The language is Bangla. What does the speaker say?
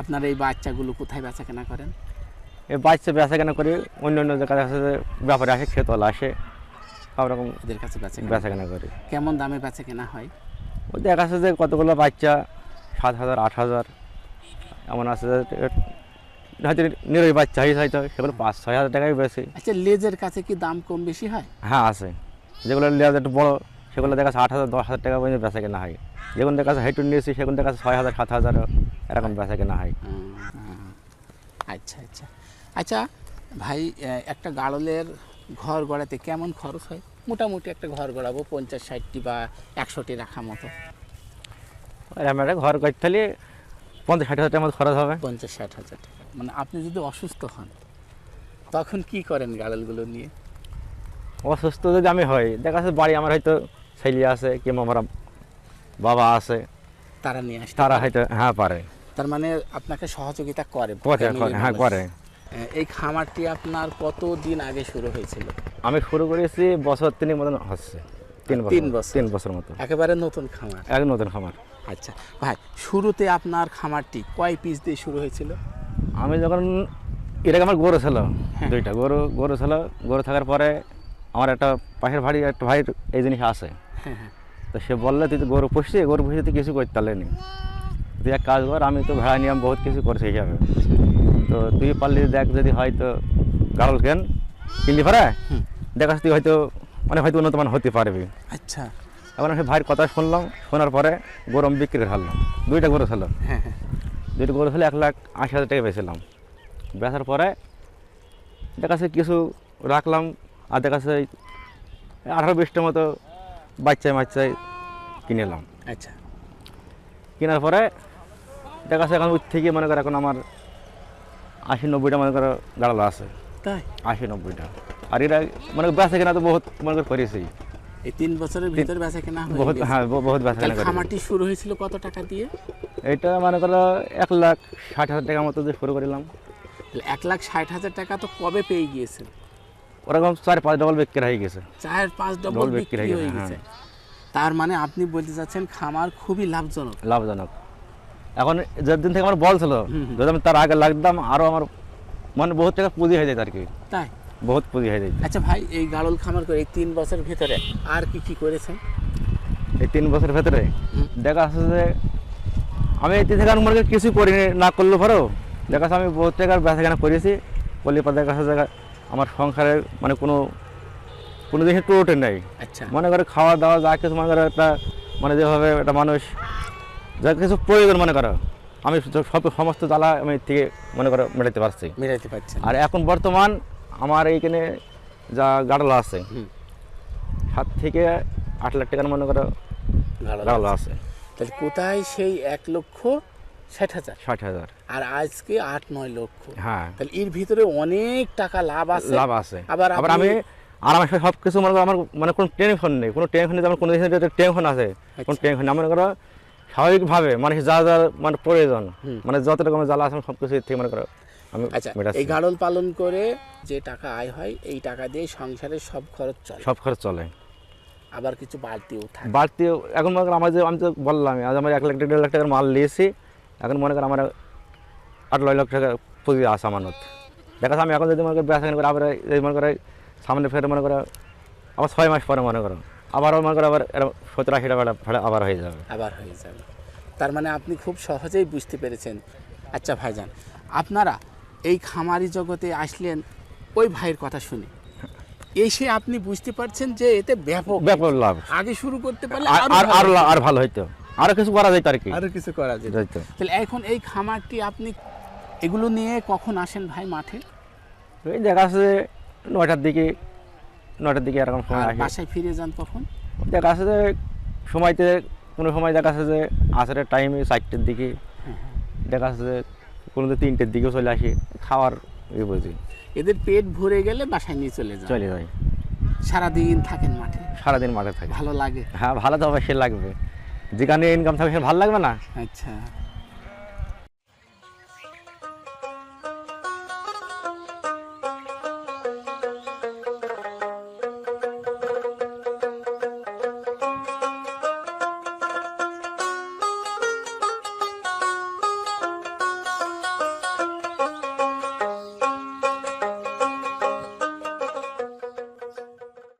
আপনার এই বাচ্চাগুলো কোথায় বেচা কেনা করেন? এই বাচ্চা বেচা কেনা করি অন্য অন্য জায়গায় আছে যে ব্যাপারে আসে খেতলা আসে সব রকম এদের কাছে বেচা কেনা বেচা কেনা করি। কেমন দামে বেচা কেনা হয়? ওই দেখা যাচ্ছে যে কতগুলো বাচ্চা সাত হাজার আট হাজার এমন আছে যে হয়তো নিরই বাচ্চা হয়েছে হয়তো সেগুলো পাঁচ ছয় হাজার টাকাই বেশি। আচ্ছা লেজের কাছে কি দাম কম বেশি হয়? হ্যাঁ আছে। যেগুলো লেজ একটু বড়ো সেগুলো দেখা যাচ্ছে আট হাজার দশ হাজার টাকা পর্যন্ত বেচা কেনা হয়। যেগুলো দেখা যাচ্ছে হেঁটু নিয়েছি সেগুলো দেখা যাচ্ছে ছয় হাজার সাত হাজার এরকম বেচা কেনা হয়। আচ্ছা আচ্ছা। আচ্ছা ভাই একটা গাড়লের ঘর গড়াতে কেমন খরচ হয়? মোটামুটি একটা ঘর গড়াবো পঞ্চাশ ষাটটি বা একশোটি রাখা মতো। আমার একটা ঘর করতে হলে পঞ্চাশ ষাট হাজার মতো খরচ হবে। পঞ্চাশ ষাট হাজার টাকা। মানে আপনি যদি অসুস্থ হন তখন কি করেন গাড়লগুলো নিয়ে? অসুস্থ যদি আমি হই দেখা যাচ্ছে বাড়ি আমার হয়তো ছেলে আছে কিংবা আমার বাবা আছে। তারা নিয়ে আসে তারা হয়তো হ্যাঁ পারে। তার মানে আপনাকে সহযোগিতা করে হ্যাঁ করে। এই খামারটি আপনার কত দিন আগে শুরু হয়েছিল? আমি শুরু করেছি বছর তিনের মতন হচ্ছে। তিন বছর তিন বছর। তিন বছর মতো একেবারে নতুন খামার। এক নতুন খামার। আচ্ছা ভাই শুরুতে আপনার খামারটি কয় পিস দিয়ে শুরু হয়েছিল? আমি যখন আগে আমার গরু ছিল হ্যাঁ। দুইটা গরু গরু ছিল গরু থাকার পরে আমার একটা পাশের ভাড়ি একটা ভাইয়ের এই জিনিস আছে। হ্যাঁ হ্যাঁ। তো সে বললে তুই তো গরু পুষছি গরু পুষে তুই কিছু করতে পারলেনি তুই এক কাজ কর আমি তো ভাড়া নিয়ম বহুত কিছু করছি হিসাবে তো তুই পারলি দেখ যদি হয়তো গাড়ল কেন কিনলি পারে। দেখাস তুই হয়তো মানে হয়তো উন্নতমান হতে পারবি। আচ্ছা। এখন আমি ভাইয়ের কথা শুনলাম শোনার পরে গরু আমি বিক্রি করলাম দুইটা গরু ছিল হ্যাঁ হ্যাঁ। দুইটা গরু ছিল এক লাখ আশি হাজার টাকা বেছিলাম বেচার পরে দেখাচ্ছে কিছু রাখলাম আর দেখাচ্ছে আঠারো বিশটার মতো বাচ্চায় বাচ্চায় কিনে এলাম। আচ্ছা। কেনার পরে দেখাচ্ছে এখন ওই থেকে মনে করো এখন আমার আশি নব্বইটা মনে করো গাড়ালো আছে। তাই? আশি নব্বইটা। আর এরা মানে বেচা কেনা তো বহুত মনে করো করেছি। এই তিন বছরের ভিতরে বেচা কেনা বহুত হ্যাঁ বহুত বেচা কেনা খামারটি শুরু হয়েছিল কত টাকা দিয়ে? এটা মনে করো এক লাখ ষাট হাজার টাকার মতো দিয়ে শুরু করিলাম। এক লাখ ষাট হাজার টাকা তো কবে পেয়ে গিয়েছেন? ওরকম চার পাঁচ ডবল বিক্রি হয়ে গেছে। চার পাঁচ ডবল বিক্রি হয়ে হয়ে গেছে, গেছে। তার মানে আপনি বলতে চাচ্ছেন খামার খুবই লাভজনক। লাভজনক। এখন যেদিন থেকে আমার বল ছিল হুম হুম। যদি আমি তার আগে লাগতাম আরও আমার মানে বহুত টাকা পুঁজি হয়ে যেত আর কি। তাই? বহুত পুঁজি হয়ে যেত। আচ্ছা ভাই এই গাড়ল খামার করে এই তিন বছরের ভিতরে আর কি কি করেছেন? এই তিন বছরের ভেতরে দেখা যাচ্ছে যে আমি এই তিন থেকে মনে করি কিছু করি না করলে পরেও দেখা যাচ্ছে আমি বহুত টাকার বেচাকেনা করেছি। করলে পর দেখা যাচ্ছে আমার সংসারের মানে কোনো কোনো জিনিসের টোটে নেই। আচ্ছা। মনে করে খাওয়া দাওয়া যা কিছু মনে করো একটা মানে যেভাবে একটা মানুষ যা কিছু প্রয়োজন মনে করো আমি সব সমস্ত জ্বালা আমি থেকে মনে করো মেটাতে পারছি। মেটাতে পারছি আর এখন বর্তমান আমার এইখানে যা গাড়লা আছে সাত থেকে আট লাখ টাকার মনে করো গাড়ল গাড়লা আছে। তাহলে কোথায় সেই এক লক্ষ ষাট হাজার। ষাট হাজার। আর আজকে আট নয় লক্ষ। হ্যাঁ। তাহলে এর ভিতরে অনেক টাকা লাভ আছে। লাভ আছে। আবার আবার আমি আর আমার সব কিছু মনে করো আমার মানে কোনো টেনশন নেই। কোনো টেনশন নেই আমার কোনো টেনশন আছে। কোনো আচ্ছা। টেনশন নেই। মনে করো স্বাভাবিকভাবে মানে যা যা মানে প্রয়োজন। মানে যত রকমের জ্বালা আছে সব কিছু থেকে মনে করো আমি আচ্ছা এই গাড়ল পালন করে যে টাকা আয় হয় এই টাকা দিয়ে সংসারের সব খরচ চলে। সব খরচ চলে। আবার কিছু বাড়তিও থাকে। বাড়তি এখন মনে করো আমার যে আমি তো বললাম আজ আমার এক লাখ দেড় লাখ টাকার মাল নিয়েছি এখন মনে করো আমার আট নয় লাখ টাকা পুঁজি আছে আমানত দেখা আমি এখন যদি মনে করি বেচা করে আবার এই মনে করে সামনে ফের মনে করো আবার ছয় মাস পরে মনে করো। আবারও মনে করো আবার এরকম সত্তর আশি টাকা ভাড়া আবার হয়ে যাবে। আবার হয়ে যাবে। তার মানে আপনি খুব সহজেই বুঝতে পেরেছেন। আচ্ছা ভাইজান আপনারা এই খামারি জগতে আসলেন ওই ভাইয়ের কথা শুনে। এসে আপনি বুঝতে পারছেন যে এতে ব্যাপক ব্যাপক লাভ। আগে শুরু করতে পারলে আর আরও আর ভালো হতো। আর কিছু করা যেত আর কি? আরও কিছু করা যাইতো। তাহলে এখন এই খামারটি আপনি এগুলো নিয়ে কখন আসেন ভাই মাঠে? ওই দেখা যাচ্ছে যে নয়টার দিকে নয়টার দিকে এরকম সময় আসে। বাসায় ফিরে যান তখন? দেখা যাচ্ছে যে সময়তে কোনো সময় দেখা যাচ্ছে যে আসরের টাইমে চারটের দিকে। দেখা যাচ্ছে যে কোনো দিন তিনটের দিকেও চলে আসি। খাওয়ার ইয়ে বুঝি। এদের পেট ভরে গেলে বাসায় নিয়ে চলে যায় চলে যায়। সারাদিন থাকেন মাঠে? সারাদিন মাঠে থাকে। ভালো লাগে? হ্যাঁ ভালো তো অবশ্যই লাগবে। যেখানে ইনকাম থাকবে ভালো লাগবে না? আচ্ছা।